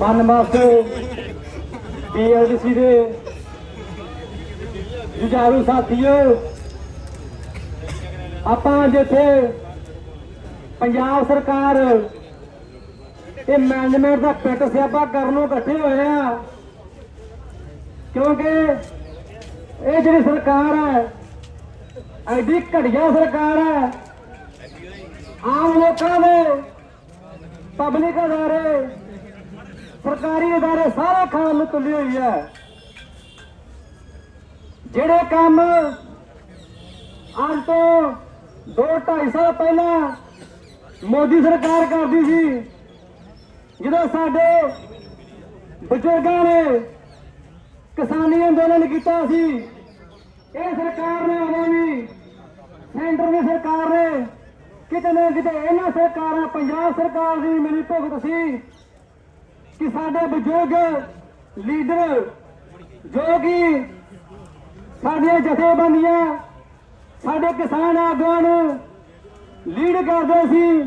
ਮਨਮਸਤ ਪੀਐਲਡੀਸੀ ਦੇ ਜੁਝਾਰੂ ਸਾਥੀਓ ਆਪਾਂ ਜਿੱਥੇ ਪੰਜਾਬ ਸਰਕਾਰ ਤੇ ਮੈਨੇਜਮੈਂਟ ਦਾ ਪਿੱਟ ਸਿਆਪਾ ਕਰਨ ਨੂੰ ਇਕੱਠੇ ਹੋਏ ਆ ਕਿਉਂਕਿ ਇਹ ਜਿਹੜੀ ਸਰਕਾਰ ਹੈ ਐਡੀ ਘਟੀਆ ਸਰਕਾਰ ਹੈ ਆਮ ਲੋਕਾਂ ਦੇ ਪਬਲਿਕ ਅਦਾਰੇ ਸਰਕਾਰੀ ਅਦਾਰੇ ਸਾਰੇ ਖਾਲ ਨੂੰ ਤੁੱਲੀ ਹੋਈ ਹੈ। ਜਿਹੜੇ ਕੰਮ ਅੱਜ ਤੋਂ 2-2.5 ਸਾਲ ਪਹਿਲਾਂ ਮੋਦੀ ਸਰਕਾਰ ਕਰਦੀ ਸੀ, ਜਦੋਂ ਸਾਡੇ ਬਜ਼ੁਰਗਾਂ ਨੇ ਕਿਸਾਨੀ ਅੰਦੋਲਨ ਕੀਤਾ ਸੀ, ਇਹ ਸਰਕਾਰ ਨੇ ਉਦੋਂ ਵੀ, ਸੈਂਟਰ ਦੀ ਸਰਕਾਰ ਨੇ ਕਿਤੇ ਨਾ ਕਿਤੇ ਇਹਨਾਂ ਸਰਕਾਰਾਂ, ਪੰਜਾਬ ਸਰਕਾਰ ਦੀ ਮਿਲੀ ਭੁਗਤ ਸੀ। ਕਿ ਸਾਡੇ ਬਜ਼ੁਰਗ ਲੀਡਰ ਜੋ ਕਿ ਸਾਡੀਆਂ ਜਥੇਬੰਦੀਆਂ, ਸਾਡੇ ਕਿਸਾਨ ਆਗੂਆਂ ਨੂੰ ਲੀਡ ਕਰਦੇ ਸੀ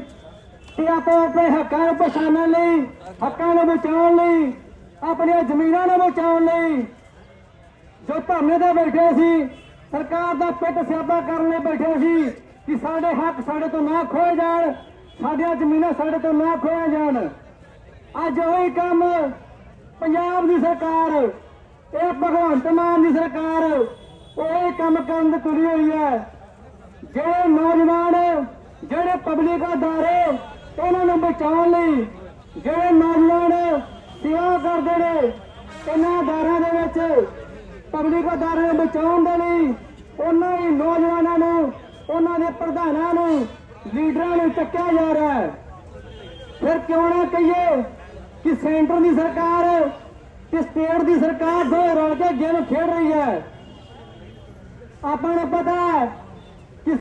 ਤੇ ਆਪਾਂ ਆਪਣੇ ਹੱਕਾਂ ਨੂੰ ਪਛਾਣਨ ਲਈ, ਹੱਕਾਂ ਨੂੰ ਬਚਾਉਣ ਲਈ, ਆਪਣੀਆਂ ਜ਼ਮੀਨਾਂ ਨੂੰ ਬਚਾਉਣ ਲਈ ਜੋ ਧਰਨੇ ਤੇ ਬੈਠੇ ਸੀ, ਸਰਕਾਰ ਦਾ ਪਿੱਟ ਸਿਆਪਾ ਕਰਨ ਲਈ ਬੈਠੇ ਸੀ ਕਿ ਸਾਡੇ ਹੱਕ ਸਾਡੇ ਤੋਂ ਨਾ ਖੋਏ ਜਾਣ, ਸਾਡੀਆਂ ਜ਼ਮੀਨਾਂ ਸਾਡੇ ਤੋਂ ਨਾ ਖੋਏ ਜਾਣ। ਅੱਜ ਉਹੀ ਕੰਮ ਪੰਜਾਬ ਦੀ ਸਰਕਾਰ, ਇਹ ਭਗਵੰਤ ਮਾਨ ਦੀ ਸਰਕਾਰ, ਉਹੀ ਕੰਮ ਕਰਨ ਦੀ ਤੁਲੀ ਹੋਈ ਹੈ। ਜਿਹੜੇ ਨੌਜਵਾਨ, ਜਿਹੜੇ ਪਬਲਿਕ ਅਦਾਰੇ, ਇਹਨਾਂ ਨੂੰ ਬਚਾਉਣ ਲਈ ਜਿਹੜੇ ਨੌਜਵਾਨ ਸੇਵਾ ਕਰਦੇ ਨੇ, ਇਹਨਾਂ ਅਦਾਰਿਆਂ ਦੇ ਵਿੱਚ ਪਬਲਿਕ ਅਦਾਰੇ ਨੂੰ ਬਚਾਉਣ ਦੇ ਲਈ ਉਹਨਾਂ ਹੀ ਨੌਜਵਾਨਾਂ ਨੂੰ, ਉਹਨਾਂ ਦੇ ਪ੍ਰਧਾਨਾਂ ਨੂੰ, ਲੀਡਰਾਂ ਨੂੰ ਚੱਕਿਆ ਜਾ ਰਿਹਾ ਹੈ। ਫਿਰ ਕਿਉਂ ਨਾ ਕਹੀਏ ਕਿ ਸੈਂਟਰ ਦੀ ਸਰਕਾਰ ਤੇ ਸਟੇਟ ਦੀ ਸਰਕਾਰ ਦੋ ਰਲ ਕੇ ਗੇਮ ਖੇਡ ਰਹੀ ਹੈ। ਆਪਾਂ ਨੂੰ ਪਤਾ